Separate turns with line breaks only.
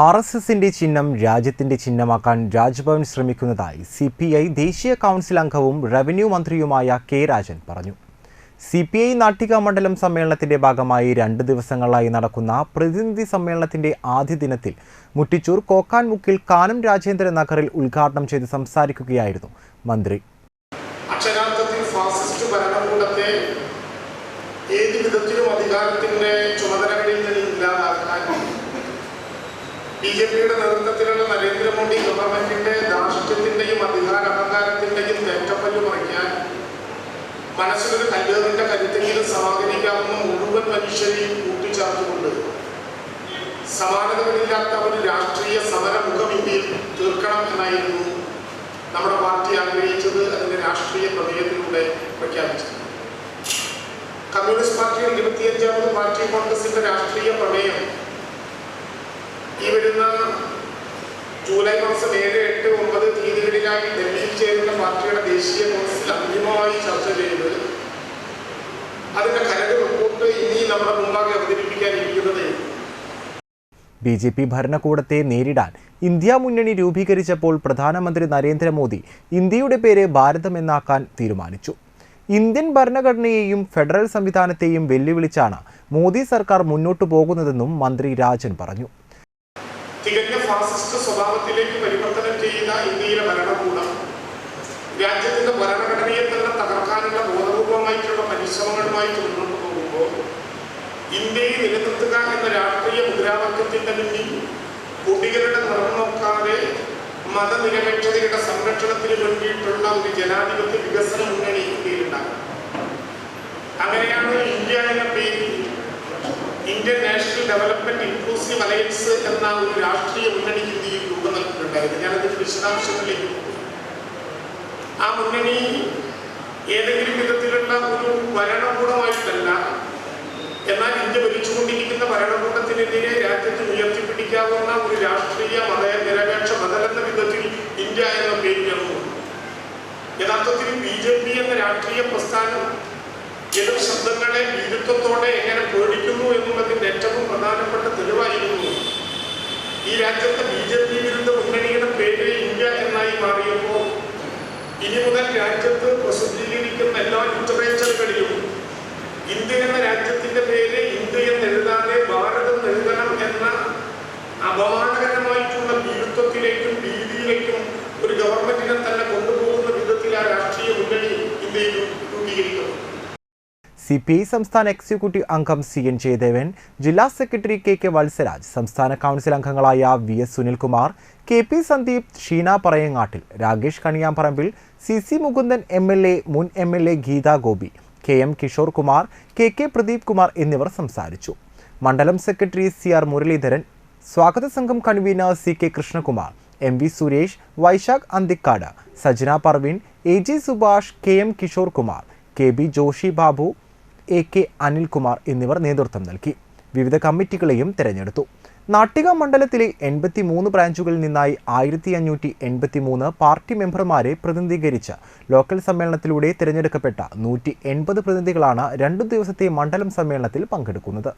R S എസിന്റെ ചിഹ്നം രാജ്യത്തിന്റെ ചിഹ്നമാക്കാൻ രാജ്ഭവൻ ശ്രമിക്കുന്നതായി സി പി ഐ ദേശീയ കൗൺസിൽ അംഗവും റവന്യൂ മന്ത്രിയുമായ കെ രാജൻ പറഞ്ഞു. സി പി ഐ നാട്ടിക മണ്ഡലം സമ്മേളനത്തിന്റെ ഭാഗമായി രണ്ട് ദിവസങ്ങളായി നടക്കുന്ന പ്രതിനിധി സമ്മേളനത്തിന്റെ ആദ്യ ദിനത്തിൽ മുട്ടിച്ചൂർ കോക്കാൻമുക്കിൽ കാനം രാജേന്ദ്രൻ നഗറിൽ ഉദ്ഘാടനം ചെയ്ത് സംസാരിക്കുകയായിരുന്നു മന്ത്രി.
ഫാസിസ്റ്റ് ഭരണകൂടത്തെ ഏത് വിധത്തിലും അധികാരത്തിന്റെ ചുമതലകളിൽ ജെ പിയുടെ നേതൃത്വത്തിലുള്ള നരേന്ദ്രമോദി ഗവൺമെന്റിന്റെ ധാർഷ്ട്യത്തിന്റെയും അധികാര അഹങ്കാരത്തിന്റെയും തേറ്റപ്പല്ല് മറിക്കാൻ മനസ്സിലൊരു കല്ലേറിന്റെ കരുത്തെങ്കിലും സമാഗമിക്കാവുന്ന മുഴുവൻ മനുഷ്യരെയും കൂട്ടിച്ചേർത്തുകൊണ്ട് സമാനതകളില്ലാത്ത ഒരു രാഷ്ട്രീയ സമരമുഖം ഇന്ത്യയിൽ തീർക്കണം എന്നായിരുന്നു നമ്മുടെ പാർട്ടി ആഗ്രഹിച്ചത് അതിന്റെ രാഷ്ട്രീയ പ്രമേയത്തിലൂടെ പ്രഖ്യാപിച്ചത്. കമ്മ്യൂണിസ്റ്റ് പാർട്ടിയുടെ ഇരുപത്തിയഞ്ചാമത് പാർട്ടി കോൺഗ്രസിന്റെ രാഷ്ട്രീയ പ്രമേയം ഈ വരുന്ന ജൂലൈ മാസം ഏഴ് എട്ട് ഒമ്പത് തീയതികളിലായി ഡൽഹിയിൽ ചേരുന്ന പാർട്ടിയുടെ ദേശീയ കൗൺസിൽ അന്തിമമായി ചർച്ച ചെയ്ത് അതിന്റെ കരട് റിപ്പോർട്ട് ഇനി നമ്മുടെ മുമ്പാകെ അവതരിപ്പിക്കാനിരിക്കുന്നത്.
ബി ജെ പി ഭരണകൂടത്തെ നേരിടാൻ ഇന്ത്യ മുന്നണി രൂപീകരിച്ചപ്പോൾ പ്രധാനമന്ത്രി നരേന്ദ്രമോദി ഇന്ത്യയുടെ പേര് ഭാരതമെന്നാക്കാൻ തീരുമാനിച്ചു ഇന്ത്യൻ ഭരണഘടനയെയും ഫെഡറൽ സംവിധാനത്തെയും വെല്ലുവിളിച്ചാണ് മോദി സർക്കാർ മുന്നോട്ടു പോകുന്നതെന്നും മന്ത്രി രാജൻ പറഞ്ഞു
ഫാസിസ്റ്റ് സ്വഭാവത്തിലേക്ക് പരിവർത്തനം ചെയ്യുന്ന ഇന്ത്യയിലെ ഭരണകൂടം. രാജ്യത്തിന്റെ ഭരണഘടനയെ തന്നെ തകർക്കാനുള്ള ബോധപൂർവമായിട്ടുള്ള പരിശ്രമങ്ങളുമായി മുന്നോട്ട് പോകുമ്പോൾ ഇന്ത്യയെ നിലനിർത്തുക എന്ന രാഷ്ട്രീയ മുദ്രാവാക്യത്തിന്റെ മുന്നിൽ കുട്ടികളുടെ നിറം നോക്കാതെ മതനിരപേക്ഷതയുടെ സംരക്ഷണത്തിന് വേണ്ടിയിട്ടുള്ള ഒരു ജനാധിപത്യ വികസന മുന്നണി ഇന്ത്യയിലുണ്ടാകും. അങ്ങനെയാണ് ഇന്ത്യ എന്ന പേരിൽ Indian national development inclusive alliance എന്ന ഒരു രാഷ്ട്രീയ നൽകിയിട്ടുണ്ടായത് ഞാനതിന്റെ വിശദാംശങ്ങളിലേക്ക് ആ മുന്നണി ഏതെങ്കിലും വിധത്തിലുള്ള ഒരു ഭരണകൂടമായിട്ടല്ല എന്നാൽ ഇന്ത്യ ഭരിച്ചുകൊണ്ടിരിക്കുന്ന ഭരണകൂടത്തിനെതിരെ രാജ്യത്ത് ഉയർത്തിപ്പിടിക്കാവുന്ന ഒരു രാഷ്ട്രീയ മത നിരപേക്ഷ മതലെന്ന വിധത്തിൽ ഇന്ത്യ എന്ന പേര് യഥാർത്ഥത്തിൽ ബി ജെ പി എന്ന രാഷ്ട്രീയ പ്രസ്ഥാനം എതിർ ശബ്ദങ്ങളെ ഭീരുത്വത്തോടെ എങ്ങനെ പേടിക്കുന്നു എന്നുള്ളതിന്റെ ഏറ്റവും പ്രധാനപ്പെട്ട ഈ രാജ്യത്ത് ബി ജെ പി വിരുദ്ധ മുന്നണിയുടെ പേര് ഇന്ത്യ എന്നായി മാറിയപ്പോൾ ഇനി മുതൽ രാജ്യത്ത് പ്രസിദ്ധീകരിക്കുന്ന എല്ലാ ലിറ്ററേച്ചറുകളിലും ഇന്ത്യ എന്ന രാജ്യത്തിന്റെ പേര് ഇന്ത്യ എന്ന് എഴുതാതെ ഭാരതം എഴുതണം എന്ന അപമാനകരമായിട്ടുള്ള ഭീരുത്വത്തിലേക്കും ഭീതിയിലേക്കും ഒരു ഗവൺമെന്റിനെ തന്നെ കൊണ്ടുപോകുന്ന വിധത്തിൽ ആ രാഷ്ട്രീയ മുന്നണി ഇന്ത്യയിൽ രൂപീകരിക്കുന്നു
സി പി ഐ സംസ്ഥാന എക്സിക്യൂട്ടീവ് അംഗം സി എൻ ജയദേവൻ ജില്ലാ സെക്രട്ടറി കെ കെ വത്സരാജ് സംസ്ഥാന കൗൺസിൽ അംഗങ്ങളായ V S Sunilkumar K P Sandeep Sheena Parayangattil Rakesh Kaniyamparambil C C Mukundan M L A മുൻ M L A Geetha Gopi K M Kishore Kumar K K Pradeep Kumar എന്നിവർ സംസാരിച്ചു. മണ്ഡലം secretary C R Muraleedharan സ്വാഗത സംഘം convener C K Krishnakumar M V Suresh Vaishakh Anthikad Sajana Parveen A G Subhash K M Kishore Kumar K B Joshi Babu A K Anilkumar എന്നിവർ നേതൃത്വം നൽകി. വിവിധ കമ്മിറ്റികളെയും തിരഞ്ഞെടുത്തു. നാട്ടിക മണ്ഡലത്തിലെ എൺപത്തി മൂന്ന് ബ്രാഞ്ചുകളിൽ നിന്നായി ആയിരത്തി അഞ്ഞൂറ്റി എൺപത്തി മൂന്ന് പാർട്ടി മെമ്പർമാരെ പ്രതിനിധീകരിച്ച് ലോക്കൽ സമ്മേളനത്തിലൂടെ തിരഞ്ഞെടുക്കപ്പെട്ട നൂറ്റി എൺപത് പ്രതിനിധികളാണ് രണ്ടു ദിവസത്തെ മണ്ഡലം സമ്മേളനത്തിൽ പങ്കെടുക്കുന്നത്.